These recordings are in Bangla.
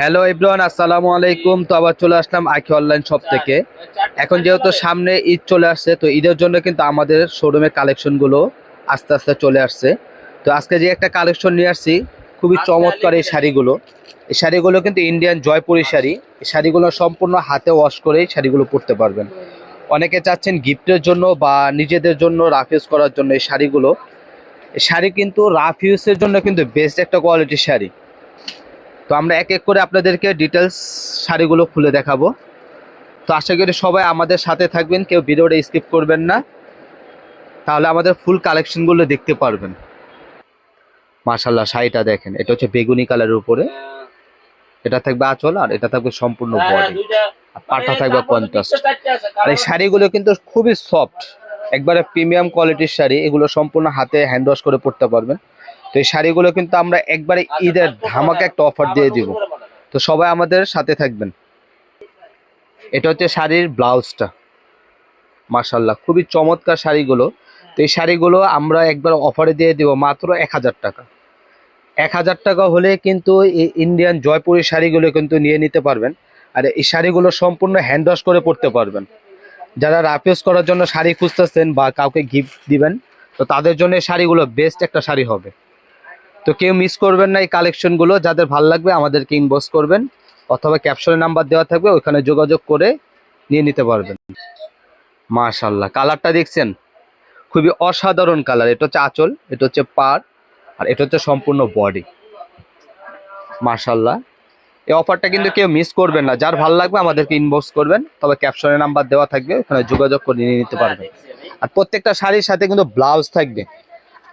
হ্যালো এভরিওয়ান আসসালামু আলাইকুম। তো আবার চলে আসলাম আখি অনলাইন শপ থেকে। এখন যেহেতু সামনে ঈদ চলে আসছে, তো ঈদের জন্য কিন্তু আমাদের শোরুমের কালেকশনগুলো আস্তে আস্তে চলে আসছে। তো আজকে যে একটা কালেকশন নিয়ে আসছি, খুবই চমৎকার এই শাড়িগুলো। এই শাড়িগুলো কিন্তু ইন্ডিয়ান জয়পুরি শাড়ি। এই শাড়িগুলো সম্পূর্ণ হাতে ওয়াশ করেই শাড়িগুলো পরতে পারবেন। অনেকে চাচ্ছেন গিফটের জন্য বা নিজেদের জন্য রাফ ইউজ করার জন্য এই শাড়িগুলো। এই শাড়ি কিন্তু রাফ ইউজের জন্য কিন্তু বেস্ট একটা কোয়ালিটির শাড়ি। তো আমরা এক এক করে আপনাদেরকে ডিটেলস শাড়িগুলো খুলে দেখাবো। তো আশা করি সবাই আমাদের সাথে থাকবেন কেউ ভিডিওটা স্কিপ করবেন না। তাহলে আমাদের ফুল কালেকশনগুলো দেখতে পারবেন। মাশাল্লাহ শাড়িটা দেখেন এটা হচ্ছে বেগুনি কালারের উপরে। এটা থাকবে আঁচল আর এটা থাকবে সম্পূর্ণ বডি আর পাটা থাকবে কন্ট্রাস্ট আর এই শাড়িগুলো কিন্তু খুবই সফট একবারে প্রিমিয়াম কোয়ালিটির শাড়ি এগুলো সম্পূর্ণ হাতে হ্যান্ড ওয়াশ করে পরতে পারবেন। তো এই শাড়িগুলো কিন্তু আমরা একবারে ঈদের ধামাকা একটা অফার দিয়ে দিব। তো সবাই আমাদের সাথে থাকবেন। এটা হচ্ছে শাড়ির ব্লাউজটা। মার্শাল্লাহ খুবই চমৎকার শাড়িগুলো। তো এই শাড়িগুলো আমরা একবার অফারে দিয়ে দিব মাত্র এক হাজার টাকা। এক হাজার টাকা হলে কিন্তু এই ইন্ডিয়ান জয়পুরি শাড়িগুলো কিন্তু নিয়ে নিতে পারবেন। আর এই শাড়িগুলো সম্পূর্ণ হ্যান্ড ওয়াশ করে পরতে পারবেন। যারা রাফিউজ করার জন্য শাড়ি খুঁজতেছেন বা কাউকে গিফট দিবেন তো তাদের জন্য এই শাড়িগুলো বেস্ট একটা শাড়ি হবে। তো কেউ মিস করবেন না এই কালেকশনগুলো যাদের ভালো লাগবে আমাদেরকে ইনবক্স করবেন, অথবা ক্যাপশনের নাম্বার দেওয়া থাকবে, ওইখানে যোগাযোগ করে নিয়ে নিতে পারবেন। মাশাল্লাহ কালারটা দেখছেন? খুবই অসাধারণ কালার এটা হচ্ছে আঁচল, এটা হচ্ছে পার আর এটা হচ্ছে সম্পূর্ণ বডি মাশাল্লাহ এই অফারটা কিন্তু কেউ মিস করবেন না। যার ভালো লাগবে আমাদেরকে ইনবক্স করবেন, তবে ক্যাপশনের নাম্বার দেওয়া থাকবে, ওখানে যোগাযোগ করে নিয়ে নিতে পারবেন। আর প্রত্যেকটা শাড়ির সাথে কিন্তু ব্লাউজ থাকবে।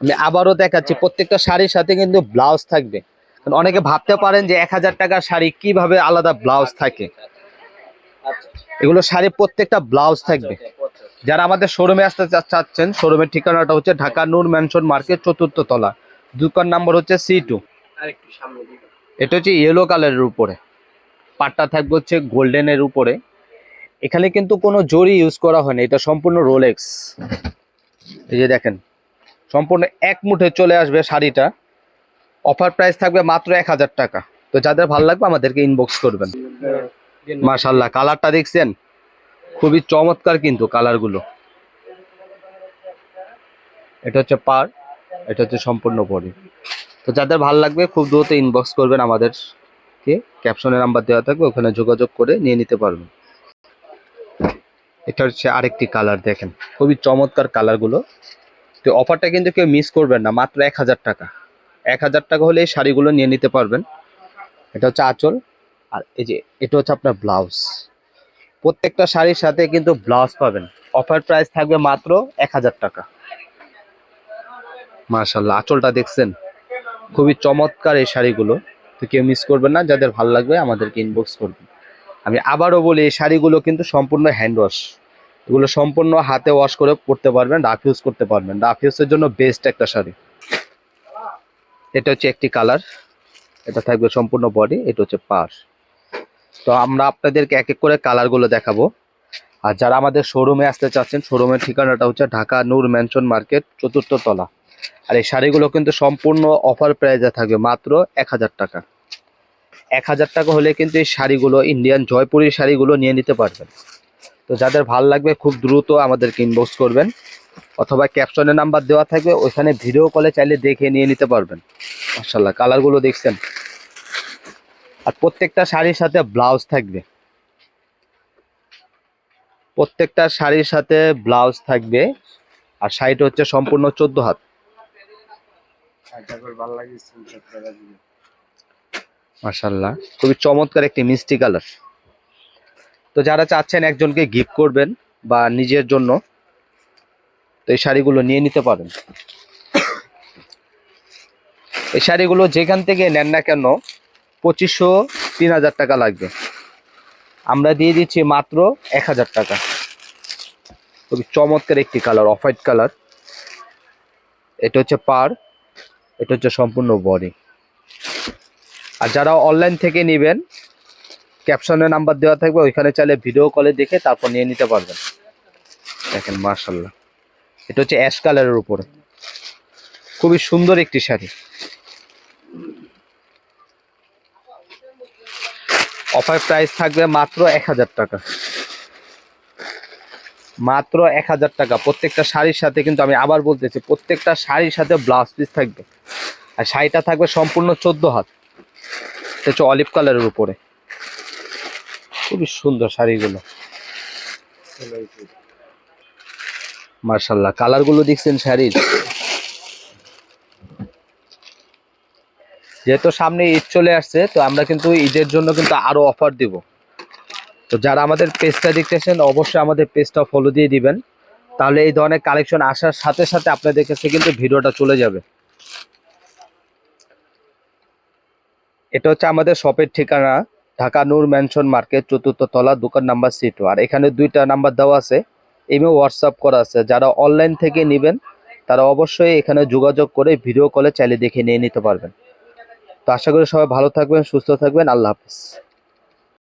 আমি আবারও দেখাচ্ছি, প্রত্যেকটা শাড়ির সাথে কিন্তু ব্লাউজ থাকবে। অনেকে ভাবতে পারেন যে এক হাজার টাকার শাড়ি কীভাবে আলাদা ব্লাউজ থাকে। এগুলো শাড়ি প্রত্যেকটা ব্লাউজ থাকবে। যারা আমাদের শোরুমে আসতে চাচ্ছেন শোরুমের ঠিকানাটা হচ্ছে ঢাকা নূর ম্যানশন মার্কেট চতুর্থ তলা। দোকান নাম্বার হচ্ছে সি টু এটা হচ্ছে ইয়েলো কালারের উপরে। পাটটা থাকবে হচ্ছে গোল্ডেনের উপরে। এখানে কিন্তু কোনো জরি ইউজ করা হয়নি, এটা সম্পূর্ণ রোলেক্স এই যে দেখেন সম্পূর্ণ এক মুঠে চলে আসবে শাড়িটা। অফার প্রাইস থাকবে মাত্র এক হাজার টাকা। তো যাদের ভালো লাগবে আমাদেরকে ইনবক্স করবেন। মাশাল্লাহ কালারটা দেখছেন? খুবই চমৎকার কিন্তু কালারগুলো এটা হচ্ছে পার, এটা হচ্ছে সম্পূর্ণ বডি তো যাদের ভালো লাগবে খুব দ্রুত ইনবক্স করবেন আমাদেরকে। ক্যাপশনের নাম্বার দেওয়া থাকবে, ওখানে যোগাযোগ করে নিয়ে নিতে পারবেন। এটা হচ্ছে আরেকটি কালার দেখেন। খুবই চমৎকার কালারগুলো তো অফারটা কিন্তু কেউ মিস করবেন না, মাত্র এক হাজার টাকা। এক হাজার টাকা হলে এই শাড়িগুলো নিয়ে নিতে পারবেন। এটা হচ্ছে আঁচল। আর এই যে, এটা হচ্ছে আপনার ব্লাউজ প্রত্যেকটা শাড়ির সাথে কিন্তু ব্লাউজ পাবেন। অফার প্রাইস থাকবে মাত্র এক হাজার টাকা। মার্শাল্লাহ আঁচলটা দেখছেন? খুবই চমৎকার এই শাড়িগুলো। তো কেউ মিস করবেন না, যাদের ভালো লাগবে আমাদেরকে ইনবক্স করবেন। আমি আবারও বলি, এই শাড়িগুলো কিন্তু সম্পূর্ণ হ্যান্ড ওয়াশ এগুলো সম্পূর্ণ হাতে ওয়াশ করে পরতে পারবেন রাফ ইউজ করতে পারবেন। রাফ ইউজের জন্য বেস্ট একটা শাড়ি। এটা হচ্ছে একটি কালার এটা থাকবে সম্পূর্ণ বডি এটা হচ্ছে পাশ তো আমরা আপনাদেরকে এক এক করে কালারগুলো দেখাবো। আর যারা আমাদের শোরুমে আসতে চাচ্ছেন শোরুমের ঠিকানাটা হচ্ছে ঢাকা নূর ম্যানশন মার্কেট চতুর্থ তলা। আর এই শাড়িগুলো কিন্তু সম্পূর্ণ অফার প্রাইজে থাকবে মাত্র এক হাজার টাকা। এক হাজার টাকা হলে কিন্তু এই শাড়িগুলো ইন্ডিয়ান জয়পুরি শাড়িগুলো নিয়ে নিতে পারবেন। তো যাদের ভালো লাগবে খুব দ্রুত আমাদেরকে ইনবক্স করবেন, অথবা ক্যাপশনের নাম্বার দেওয়া থাকবে, ওইখানে ভিডিও কলে চাইলে দেখে নিয়ে নিতে পারবেন। মার্শাল্লাহ কালারগুলো দেখছেন? আর প্রত্যেকটা শাড়ির সাথে ব্লাউজ থাকবে। প্রত্যেকটা শাড়ির সাথে ব্লাউজ থাকবে, আর শাড়িটা হচ্ছে সম্পূর্ণ চোদ্দ হাত। মার্শাল্লাহ খুবই চমৎকার একটি মিষ্টি কালার তো যারা চাচ্ছেন একজনকে গিফট করবেন বা নিজের জন্য, তো এই শাড়িগুলো নিয়ে নিতে পারেন। এই শাড়িগুলো যেখান থেকে নেন না কেন পঁচিশশো তিন হাজার টাকা লাগবে। আমরা দিয়ে দিচ্ছি মাত্র এক হাজার টাকা। খুবই চমৎকার একটি কালার অফ হোয়াইট কালার। এটা হচ্ছে পার, এটা হচ্ছে সম্পূর্ণ বডি। আর যারা অনলাইন থেকে নেবেন ক্যাপশনে নাম্বার দেওয়া থাকবে, ওইখানে চাইলে ভিডিও কলে দেখে তারপর নিয়ে নিতে পারবেন। দেখেন মার্শাল্লাহ এটা হচ্ছে অ্যাশ কালারের উপরে। খুবই সুন্দর একটি শাড়ি। অফার প্রাইস থাকবে মাত্র এক হাজার টাকা। মাত্র এক হাজার টাকা। প্রত্যেকটা শাড়ির সাথে কিন্তু আমি আবার বলতেছি, প্রত্যেকটা শাড়ির সাথে ব্লাউজ পিস থাকবে। আর শাড়িটা থাকবে সম্পূর্ণ চোদ্দ হাত। এটা হচ্ছে অলিভ কালারের উপরে। খুবই সুন্দর শাড়িগুলো। মার্শাল্লাহ কালারগুলো দেখছেন শাড়ির? যেহেতু সামনে ঈদ চলে আসছে, তো আমরা কিন্তু ঈদের জন্য কিন্তু আরও অফার দিব। তো যারা আমাদের পেজটা দেখতেছেন, অবশ্যই আমাদের পেজটা ফলো দিয়ে দিবেন। তাহলে এই ধরনের কালেকশন আসার সাথে সাথে আপনাদের কাছে কিন্তু ভিডিওটা চলে যাবে। এটা হচ্ছে আমাদের শপের ঠিকানা। ঢাকা নূর ম্যানশন মার্কেট চতুর্থ তলা, দোকান নাম্বার সি আর এখানে দুইটা নাম্বার দেওয়া আছে। এমনি হোয়াটসঅ্যাপ করা আছে। যারা অনলাইন থেকে নেবেন, তারা অবশ্যই এখানে যোগাযোগ করে ভিডিও কলে চাইলে দেখে নিয়ে নিতে পারবেন। তো আশা করি সবাই ভালো থাকবেন, সুস্থ থাকবেন। আল্লাহ হাফিজ।